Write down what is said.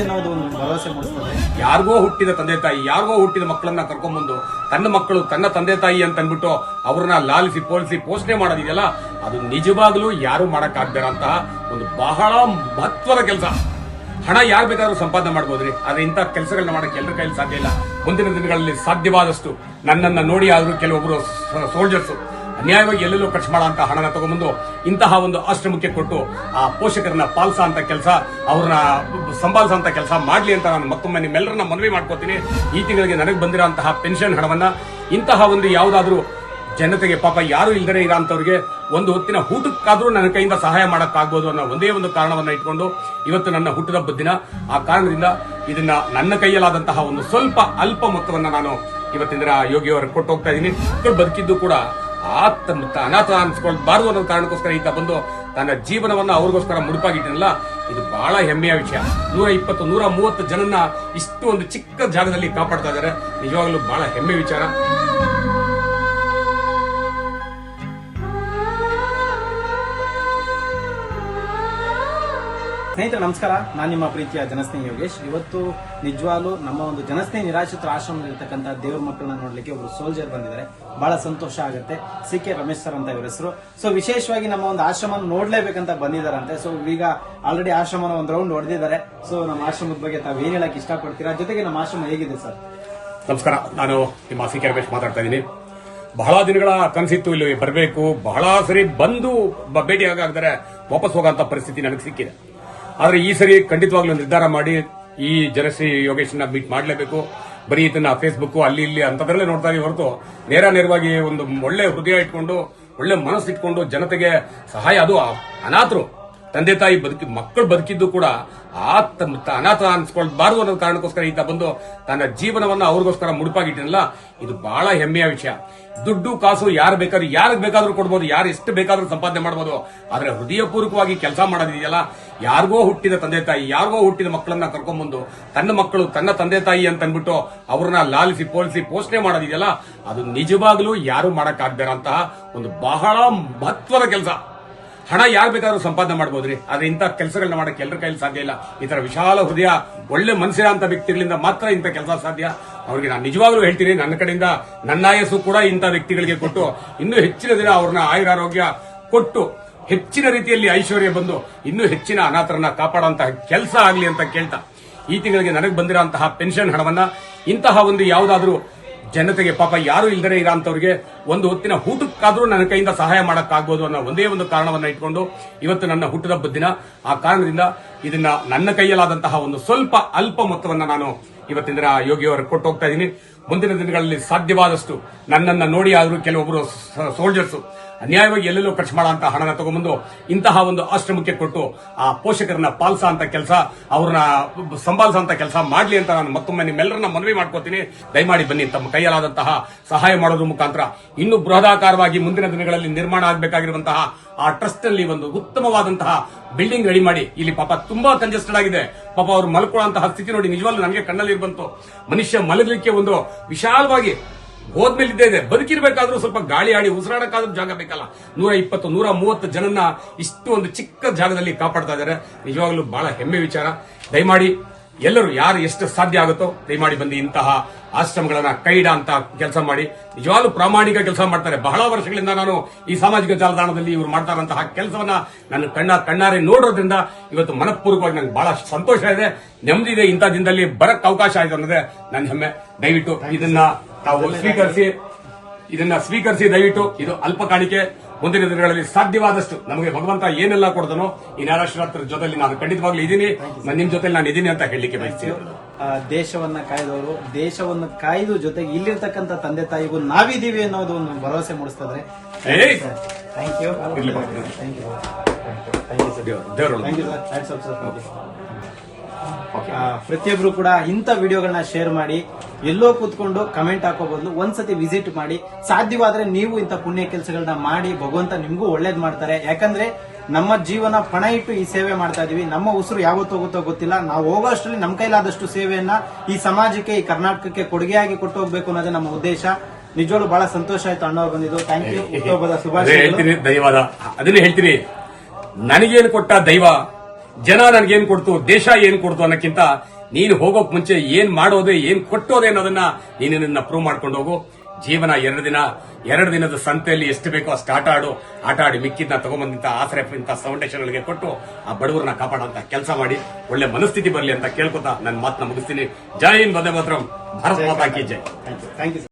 ಅನ್ನೋದು ಒಂದು ಭರವಸೆ ಮೂಡಿಸ್ತದೆ. ಯಾರಿಗೋ ಹುಟ್ಟಿದ ತಂದೆ ತಾಯಿ, ಯಾರಿಗೋ ಹುಟ್ಟಿದ ಮಕ್ಕಳನ್ನ ಕರ್ಕೊಂಡ್ಬಂದು ತನ್ನ ಮಕ್ಕಳು ತನ್ನ ತಂದೆ ತಾಯಿ ಅಂತ ಅಂದ್ಬಿಟ್ಟು ಅವ್ರನ್ನ ಲಾಲಿಸಿ ಪೋಲಿಸಿ ಪೋಷಣೆ ಮಾಡೋದಿದೆಯಲ್ಲ ಅದು ನಿಜವಾಗ್ಲೂ ಯಾರು ಮಾಡಕ್ಕಾಗ್ದಿರಂತಹ ಒಂದು ಬಹಳ ಮಹತ್ವದ ಕೆಲಸ. ಹಣ ಯಾರು ಬೇಕಾದ್ರೂ ಸಂಪಾದನೆ ಮಾಡ್ಬೋದ್ರಿ, ಆದ್ರೆ ಇಂಥ ಕೆಲಸಗಳನ್ನ ಮಾಡಕ್ಕೆ ಎಲ್ಲರ ಕೈಲಿ ಸಾಧ್ಯ ಇಲ್ಲ. ಮುಂದಿನ ದಿನಗಳಲ್ಲಿ ಸಾಧ್ಯವಾದಷ್ಟು ನನ್ನನ್ನ ನೋಡಿ ಆದ್ರೂ ಕೆಲವೊಬ್ರು ಸೋಲ್ಜರ್ಸ್ ಅನ್ಯಾಯವಾಗಿ ಎಲ್ಲೆಲ್ಲೋ ಖರ್ಚು ಮಾಡೋಂಥ ಹಣನ ತಗೊಂಡ್ಬಂದು ಇಂತಹ ಒಂದು ಆಶ್ರಮಕ್ಕೆ ಕೊಟ್ಟು ಆ ಪೋಷಕರನ್ನ ಪಾಲಿಸ ಅಂತ ಕೆಲಸ, ಅವ್ರನ್ನ ಸಂಭಾಲಿಸೋ ಅಂತ ಕೆಲಸ ಮಾಡಲಿ ಅಂತ ನಾನು ಮತ್ತೊಮ್ಮೆ ನಿಮ್ಮೆಲ್ಲರನ್ನ ಮನವಿ ಮಾಡ್ಕೋತೀನಿ. ಈ ತಿಂಗಳಿಗೆ ನನಗೆ ಬಂದಿರೋಂತಹ ಪೆನ್ಷನ್ ಹಣವನ್ನ ಇಂತಹ ಒಂದು ಯಾವುದಾದ್ರೂ ಜನತೆಗೆ ಪಾಪ ಯಾರು ಇಲ್ದರೆ ಇರೋಂಥವ್ರಿಗೆ ಒಂದು ಹೊತ್ತಿನ ಊಟಕ್ಕಾದ್ರೂ ನನ್ನ ಕೈಯಿಂದ ಸಹಾಯ ಮಾಡೋಕ್ಕಾಗ್ಬೋದು ಅನ್ನೋ ಒಂದೇ ಒಂದು ಕಾರಣವನ್ನ ಇಟ್ಕೊಂಡು ಇವತ್ತು ನನ್ನ ಹುಟ್ಟದ ಹಬ್ಬದ ದಿನ. ಆ ಕಾರಣದಿಂದ ಇದನ್ನ ನನ್ನ ಕೈಯಲ್ಲಾದಂತಹ ಒಂದು ಸ್ವಲ್ಪ ಅಲ್ಪ ಮೊತ್ತವನ್ನ ನಾನು ಇವತ್ತಿನ ದಿನ ಯೋಗಿಯವರಿಗೆ ಕೊಟ್ಟು ಹೋಗ್ತಾ ಇದ್ದೀನಿ. ಬದುಕಿದ್ದು ಕೂಡ ಮತ್ತು ಅನಾಥ ಅನ್ಸ್ಕೊಳ್ಬಾರ್ದು ಅನ್ನೋ ಕಾರಣಕ್ಕೋಸ್ಕರ ಈತ ಬಂದು ತನ್ನ ಜೀವನವನ್ನ ಅವ್ರಿಗೋಸ್ಕರ ಮುಡುಪಾಗಿಟ್ಟಿನಲ್ಲ ಇದು ಬಹಳ ಹೆಮ್ಮೆಯ ವಿಷಯ. ನೂರ ಇಪ್ಪತ್ತು, ನೂರ ಮೂವತ್ತು ಜನನ್ನ ಇಷ್ಟು ಒಂದು ಚಿಕ್ಕ ಜಾಗದಲ್ಲಿ ಕಾಪಾಡ್ತಾ ಇದ್ದಾರೆ. ನಿಜವಾಗ್ಲೂ ಬಹಳ ಹೆಮ್ಮೆ ವಿಚಾರ. ಸ್ನೇಹಿತರೆ, ನಮಸ್ಕಾರ. ನಾನು ನಿಮ್ಮ ಪ್ರೀತಿಯ ಜನಸ್ನೇಹಿ ಯೋಗೇಶ್. ಇವತ್ತು ನಿಜವಾಗ್ಲೂ ನಮ್ಮ ಒಂದು ಜನಸ್ನೇಹಿ ನಿರಾಶ್ರಿತ ಆಶ್ರಮದಲ್ಲಿರ್ತಕ್ಕಂಥ ದೇವ್ರ ಮಕ್ಕಳನ್ನ ನೋಡ್ಲಿಕ್ಕೆ ಒಬ್ರು ಸೋಲ್ಜರ್ ಬಂದಿದ್ದಾರೆ. ಬಹಳ ಸಂತೋಷ ಆಗುತ್ತೆ. ಸಿ ಕೆ ರಮೇಶ್ ಸರ್ ಅಂತ ಇವ್ರ ಹೆಸರು. ಸೊ ವಿಶೇಷವಾಗಿ ನಮ್ಮ ಒಂದು ಆಶ್ರಮ ನೋಡ್ಲೇಬೇಕಂತ ಬಂದಿದ್ದಾರಂತೆ. ಸೊ ಈಗ ಆಲ್ರೆಡಿ ಆಶ್ರಮನ ಒಂದು ರೌಂಡ್ ಹೊಡೆದಿದ್ದಾರೆ ಸೊ ನಮ್ಮ ಆಶ್ರಮದ ಬಗ್ಗೆ ತಾವ್ ಏನ್ ಹೇಳಕ್ ಇಷ್ಟಪಡ್ತೀರಾ? ಜೊತೆಗೆ ನಮ್ಮ ಆಶ್ರಮ ಹೇಗಿದೆ ಸರ್? ನಮಸ್ಕಾರ. ನಾನು ನಿಮ್ಮ ಸಿ ಕೆ ರಮೇಶ್ ಮಾತಾಡ್ತಾ ಇದ್ದೀನಿ. ಬಹಳ ದಿನಗಳ ಕನಸಿತ್ತು ಇಲ್ಲಿ ಬರಬೇಕು. ಬಹಳ ಸರಿ ಬಂದು ಭೇಟಿ ಭೇಟಿಯಾಗದರೆ ವಾಪಸ್ ಹೋಗೋಂತ ಪರಿಸ್ಥಿತಿ ನನಗೆ ಸಿಕ್ಕಿದೆ. ಆದ್ರೆ ಈ ಸರಿ ಖಂಡಿತವಾಗ್ಲೂ ನಿರ್ಧಾರ ಮಾಡಿ ಈ ಜನಶ್ರೀ ಯೋಗೇಶ್ನ ಮೀಟ್ ಮಾಡಲೇಬೇಕು. ಬರೀ ಇದನ್ನ ಫೇಸ್ಬುಕ್ ಅಲ್ಲಿ ಇಲ್ಲಿ ಅಂತದ್ರಲ್ಲೇ ನೋಡ್ತಾ ಇದೀವಿ ಹೊರತು ನೇರ ನೇರವಾಗಿ ಒಂದು ಒಳ್ಳೆ ಹೃದಯ ಇಟ್ಕೊಂಡು, ಒಳ್ಳೆ ಮನಸ್ಸಿಟ್ಕೊಂಡು ಜನತೆಗೆ ಸಹಾಯ, ಅದು ಅನಾಥರು. ತಂದೆ ತಾಯಿ ಬದುಕಿ, ಮಕ್ಕಳು ಬದುಕಿದ್ದು ಕೂಡ ಮತ್ತು ಅನಾಥ ಅನ್ಸ್ಕೊಳ್ಬಾರ್ದು ಅನ್ನೋ ಕಾರಣಕ್ಕೋಸ್ಕರ ಈತ ಬಂದು ತನ್ನ ಜೀವನವನ್ನ ಅವ್ರಿಗೋಸ್ಕರ ಮುಡುಪಾಗಿಟ್ಟಿನಲ್ಲ. ಇದು ಬಹಳ ಹೆಮ್ಮೆಯ ವಿಷಯ. ದುಡ್ಡು, ಕಾಸು ಯಾರು ಬೇಕಾದ್ರೂ, ಯಾರಿಗೆ ಬೇಕಾದ್ರೂ ಕೊಡ್ಬೋದು, ಯಾರು ಎಷ್ಟು ಬೇಕಾದ್ರೂ ಸಂಪಾದನೆ ಮಾಡ್ಬೋದು. ಆದ್ರೆ ಹೃದಯಪೂರ್ವಕವಾಗಿ ಕೆಲಸ ಮಾಡೋದಿದೆಯಲ್ಲ? ಯಾರಿಗೋ ಹುಟ್ಟಿದ ತಂದೆ ತಾಯಿ, ಯಾರಿಗೋ ಹುಟ್ಟಿದ ಮಕ್ಕಳನ್ನ ಕರ್ಕೊಂಡ್ಬಂದು ತನ್ನ ಮಕ್ಕಳು ತನ್ನ ತಂದೆ ತಾಯಿ ಅಂತ ಅಂದ್ಬಿಟ್ಟು ಅವ್ರನ್ನ ಲಾಲಿಸಿ, ಪೋಲಿಸಿ ಪೋಷಣೆ ಮಾಡೋದಿದೆಯಲ್ಲ? ಅದು ನಿಜವಾಗ್ಲೂ ಯಾರು ಮಾಡಕ್ಕಾಗ್ದಿರಂತಹ ಒಂದು ಬಹಳ ಮಹತ್ವದ ಕೆಲಸ. ಹಣ ಯಾರು ಬೇಕಾದ್ರೂ ಸಂಪಾದನೆ ಮಾಡ್ಬೋದ್ರಿ. ಆದ್ರೆ ಇಂಥ ಕೆಲಸಗಳನ್ನ ಮಾಡಕ್ಕೆ ಎಲ್ಲರ ಕೈಲಿ ಸಾಧ್ಯ ಇಲ್ಲ. ಈ ತರ ವಿಶಾಲ ಹೃದಯ, ಒಳ್ಳೆ ಮನಸ್ಸಿನ ಅಂತ ವ್ಯಕ್ತಿಗಳಿಂದ ಮಾತ್ರ ಇಂಥ ಕೆಲಸ ಸಾಧ್ಯ. ಅವ್ರಿಗೆ ನಾನು ನಿಜವಾಗ್ಲೂ ಹೇಳ್ತೀನಿ, ನನ್ನ ಕಡೆಯಿಂದ ನನ್ನ ಆಯಸ್ಸು ಕೂಡ ಇಂಥ ವ್ಯಕ್ತಿಗಳಿಗೆ ಕೊಟ್ಟು, ಇನ್ನೂ ಹೆಚ್ಚಿನ ದಿನ ಅವ್ರನ್ನ ಆಯುರಾರೋಗ್ಯ ಕೊಟ್ಟು, ಹೆಚ್ಚಿನ ರೀತಿಯಲ್ಲಿ ಐಶ್ವರ್ಯ ಬಂದು, ಇನ್ನೂ ಹೆಚ್ಚಿನ ಅನಾಥರನ್ನ ಕಾಪಾಡುವಂತಹ ಕೆಲಸ ಆಗ್ಲಿ ಅಂತ ಕೇಳ್ತಾ, ಈ ತಿಂಗಳಿಗೆ ನನಗೆ ಬಂದಿರೋಂತಹ ಪೆನ್ಷನ್ ಹಣವನ್ನ ಇಂತಹ ಒಂದು ಯಾವುದಾದ್ರೂ ಜನತೆಗೆ ಪಾಪ ಯಾರು ಇಲ್ಲದೇ ಇರೋಂಥವ್ರಿಗೆ ಒಂದು ಹೊತ್ತಿನ ಊಟಕ್ಕಾದ್ರೂ ನನ್ನ ಕೈಯಿಂದ ಸಹಾಯ ಮಾಡಕ್ಕಾಗ್ಬೋದು ಅನ್ನೋ ಒಂದೇ ಒಂದು ಕಾರಣವನ್ನ ಇಟ್ಕೊಂಡು ಇವತ್ತು ನನ್ನ ಹುಟ್ಟದ ದಿನ. ಆ ಕಾರಣದಿಂದ ಇದನ್ನ ನನ್ನ ಕೈಯಲ್ಲಾದಂತಹ ಒಂದು ಸ್ವಲ್ಪ ಅಲ್ಪ ಮೊತ್ತವನ್ನು ನಾನು ಇವತ್ತಿನ ದಿನ ಯೋಗಿಯವರು ಕೊಟ್ಟು ಹೋಗ್ತಾ ಇದ್ದೀನಿ. ಮುಂದಿನ ದಿನಗಳಲ್ಲಿ ಸಾಧ್ಯವಾದಷ್ಟು ನನ್ನನ್ನು ನೋಡಿ ಆದರೂ ಕೆಲವೊಬ್ಬರು ಸೋಲ್ಜರ್ಸ್ ಅನ್ಯಾಯವಾಗಿ ಎಲ್ಲೆಲ್ಲೋ ಖರ್ಚು ಮಾಡುವಂತಹ ಹಣನ ತಗೊಂಡ್ಬಂದು ಇಂತಹ ಒಂದು ಆಶ್ರಮಕ್ಕೆ ಕೊಟ್ಟು ಆ ಪೋಷಕರನ್ನ ಪಾಲಿಸ ಅಂತ ಕೆಲಸ, ಅವ್ರನ್ನ ಸಂಭಾಲಿಸೋ ಅಂತ ಕೆಲಸ ಮಾಡಲಿ ಅಂತ ನಾನು ಮತ್ತೊಮ್ಮೆ ನಿಮ್ಮೆಲ್ಲರನ್ನ ಮನವಿ ಮಾಡ್ಕೋತೀನಿ. ದಯಮಾಡಿ ಬನ್ನಿ, ತಮ್ಮ ಕೈಯಲ್ಲಾದಂತಹ ಸಹಾಯ ಮಾಡೋದ್ರ ಮುಖಾಂತರ ಇನ್ನೂ ಬೃಹದಾಕಾರವಾಗಿ ಮುಂದಿನ ದಿನಗಳಲ್ಲಿ ನಿರ್ಮಾಣ ಆಗಬೇಕಾಗಿರುವಂತಹ ಆ ಟ್ರಸ್ಟ್ ಅಲ್ಲಿ ಒಂದು ಉತ್ತಮವಾದಂತಹ ಬಿಲ್ಡಿಂಗ್ ರೆಡಿ ಮಾಡಿ. ಇಲ್ಲಿ ಪಾಪ ತುಂಬಾ ಕಂಜೆಸ್ಟೆಡ್ ಆಗಿದೆ. ಪಾಪ ಅವರು ಮಲ್ಕೊಳ್ಳುವಂತಹ ಸ್ಥಿತಿ ನೋಡಿ ನಿಜವಾಗ್ಲೂ ನನಗೆ ಕಣ್ಣಲ್ಲಿ ಬಂತು ಮನುಷ್ಯ ಮಲಗಲಿಕ್ಕೆ ಒಂದು ವಿಶಾಲವಾಗಿ ಹೋದ್ಮೇಲೆ ಇದ್ದೇ ಇದೆ. ಬದುಕಿರ್ಬೇಕಾದ್ರೂ ಸ್ವಲ್ಪ ಗಾಳಿ ಆಡಿ ಉಸಿರಾಡಕ್ಕಾದ್ರೂ ಜಾಗ ಬೇಕಲ್ಲ. ನೂರ ಇಪ್ಪತ್ತು ನೂರ ಮೂವತ್ತು ಜನನ್ನ ಇಷ್ಟು ಒಂದು ಚಿಕ್ಕ ಜಾಗದಲ್ಲಿ ಕಾಪಾಡ್ತಾ ಇದ್ದಾರೆ. ನಿಜವಾಗ್ಲೂ ಬಹಳ ಹೆಮ್ಮೆ ವಿಚಾರ. ದಯಮಾಡಿ ಎಲ್ಲರೂ ಯಾರು ಎಷ್ಟು ಸಾಧ್ಯ ಆಗುತ್ತೋ ದಯಮಾಡಿ ಬಂದು ಇಂತಹ ಆಶ್ರಮಗಳನ್ನ ಕೈಡ ಅಂತ ಕೆಲಸ ಮಾಡಿ. ನಿಜವಾಗ್ಲೂ ಪ್ರಾಮಾಣಿಕ ಕೆಲಸ ಮಾಡ್ತಾರೆ. ಬಹಳ ವರ್ಷಗಳಿಂದ ನಾನು ಈ ಸಾಮಾಜಿಕ ಜಾಲತಾಣದಲ್ಲಿ ಇವರು ಮಾಡ್ತಾರಂತಹ ಕೆಲಸವನ್ನ ನನ್ನ ಕಣ್ಣ ಕಣ್ಣಾರೆ ನೋಡೋದ್ರಿಂದ ಇವತ್ತು ಮನಃಪೂರ್ವಕವಾಗಿ ನನಗೆ ಬಹಳ ಸಂತೋಷ ಇದೆ. ನೆಮ್ಮದಿ ಇದೆ ಇಂಥ ದಿನದಲ್ಲಿ ಬರಕ್ ಅವಕಾಶ ಆಯ್ತು ಅನ್ನೋದೇ ನನ್ನ ಹೆಮ್ಮೆ. ದಯವಿಟ್ಟು ಇದನ್ನ ತಾವು ಸ್ವೀಕರಿಸಿ. ಇದನ್ನ ಸ್ವೀಕರಿಸಿ ದಯವಿಟ್ಟು ಇದು ಅಲ್ಪ ಕಾಣಿಕೆ ಮುಂದಿನ ದಿನಗಳಲ್ಲಿ ಸಾಧ್ಯವಾದಷ್ಟು ನಮಗೆ ಭಗವಂತ ಏನೆಲ್ಲ ಕೊಡ್ತಾನೋ ಈ ನಿರಾಶ್ರಾತ್ರ ಜೊತೆಲಿ ನಾನು ಖಂಡಿತವಾಗ್ಲೂ ಇದ್ದೀನಿ. ನಾನು ನಿಮ್ ಜೊತೆಲಿ ನಾನು ಇದ್ದೀನಿ ಅಂತ ಹೇಳಲಿಕ್ಕೆ ಬಯಸ್ತೀನಿ. ದೇಶವನ್ನ ಕಾಯ್ದವರು ದೇಶವನ್ನ ಕಾಯ್ದು ಜೊತೆಗೆ ಇಲ್ಲಿರ್ತಕ್ಕಂಥ ತಂದೆ ತಾಯಿಗೂ ನಾವಿದ್ದೀವಿ ಅನ್ನೋದು ಒಂದು ಭರವಸೆ ಮೂಡಿಸ್ತದ್ರೆ ಏಯ್! Thank you. Thank you thank you sir thank you sir ಪ್ರತಿಯೊಬ್ರು ಕೂಡ ಇಂಥ ವಿಡಿಯೋಗಳನ್ನ ಶೇರ್ ಮಾಡಿ, ಎಲ್ಲೋ ಕೂತ್ಕೊಂಡು ಕಮೆಂಟ್ ಹಾಕೋ ಬದಲು ಒಂದ್ಸತಿ ವಿಸಿಟ್ ಮಾಡಿ. ಸಾಧ್ಯವಾದ್ರೆ ನೀವು ಇಂಥ ಪುಣ್ಯ ಕೆಲಸಗಳನ್ನ ಮಾಡಿ, ಭಗವಂತ ನಿಮ್ಗೂ ಒಳ್ಳೇದ್ ಮಾಡ್ತಾರೆ. ಯಾಕಂದ್ರೆ ನಮ್ಮ ಜೀವನ ಪಣ ಇಟ್ಟು ಈ ಸೇವೆ ಮಾಡ್ತಾ ಇದೀವಿ. ನಮ್ಮ ಉಸಿರು ಯಾವತ್ತು ಹೋಗುತ್ತೋ ಗೊತ್ತಿಲ್ಲ. ನಾವು ಹೋಗೋ ಅಷ್ಟರಲ್ಲಿ ನಮ್ಮ ಕೈಲಾದಷ್ಟು ಸೇವೆಯನ್ನ ಈ ಸಮಾಜಕ್ಕೆ, ಈ ಕರ್ನಾಟಕಕ್ಕೆ ಕೊಡುಗೆಯಾಗಿ ಕೊಟ್ಟು ಹೋಗ್ಬೇಕು ಅನ್ನೋದೇ ನಮ್ಮ ಉದ್ದೇಶ. ನಿಜವಾಗ್ಲು ಬಹಳ ಸಂತೋಷ ಆಯ್ತು ಅಣ್ಣವ್ರು ಬಂದಿದ್ದು. ಥ್ಯಾಂಕ್ ಯು ಹುಟ್ಟುಹಬ್ಬದ ಅದೇ ಶುಭಾಶಯಗಳು ಹೇಳ್ತೀನಿ ಅದನ್ನೇ ಹೇಳ್ತೀನಿ. ನನಗೇನು ಕೊಟ್ಟ ದೈವ? ಜನ ನನಗೇನ್ ಕೊಡ್ತು, ದೇಶ ಏನ್ ಕೊಡ್ತು ಅನ್ನಕ್ಕಿಂತ ನೀನು ಹೋಗೋಕ್ ಮುಂಚೆ ಏನ್ ಮಾಡೋದೆ, ಏನ್ ಕೊಟ್ಟೋದೆ ಅನ್ನೋದನ್ನ ನೀನು ನಿನ್ನ ಪ್ರೂವ್ ಮಾಡ್ಕೊಂಡು ಹೋಗು. ಜೀವನ ಎರಡು ದಿನ, ಎರಡು ದಿನದ ಸಂತೆಯಲ್ಲಿ ಎಷ್ಟು ಬೇಕೋ ಅಷ್ಟು ಆಟ ಆಡು. ಆಟ ಆಡಿ ಮಿಕ್ಕಿದ್ನ ತಗೊಂಬಂದಿಂತ ಆಸರೆ ಇಂಥ ಫೌಂಡೇಶನ್ಗಳಿಗೆ ಕೊಟ್ಟು ಆ ಬಡವರನ್ನ ಕಾಪಾಡೋಂತ ಕೆಲಸ ಮಾಡಿ, ಒಳ್ಳೆ ಮನಸ್ಥಿತಿ ಬರಲಿ ಅಂತ ಕೇಳ್ಕೊತಾ ನನ್ನ ಮಾತನ್ನ ಮುಗಿಸ್ತೀನಿ. ಜೈ ಹಿಂದ್ ಬಂದೇ ಮಾತ್ರ. ಭಾರತ ಮಾತಾ ಕಿ ಜೈ. Thank you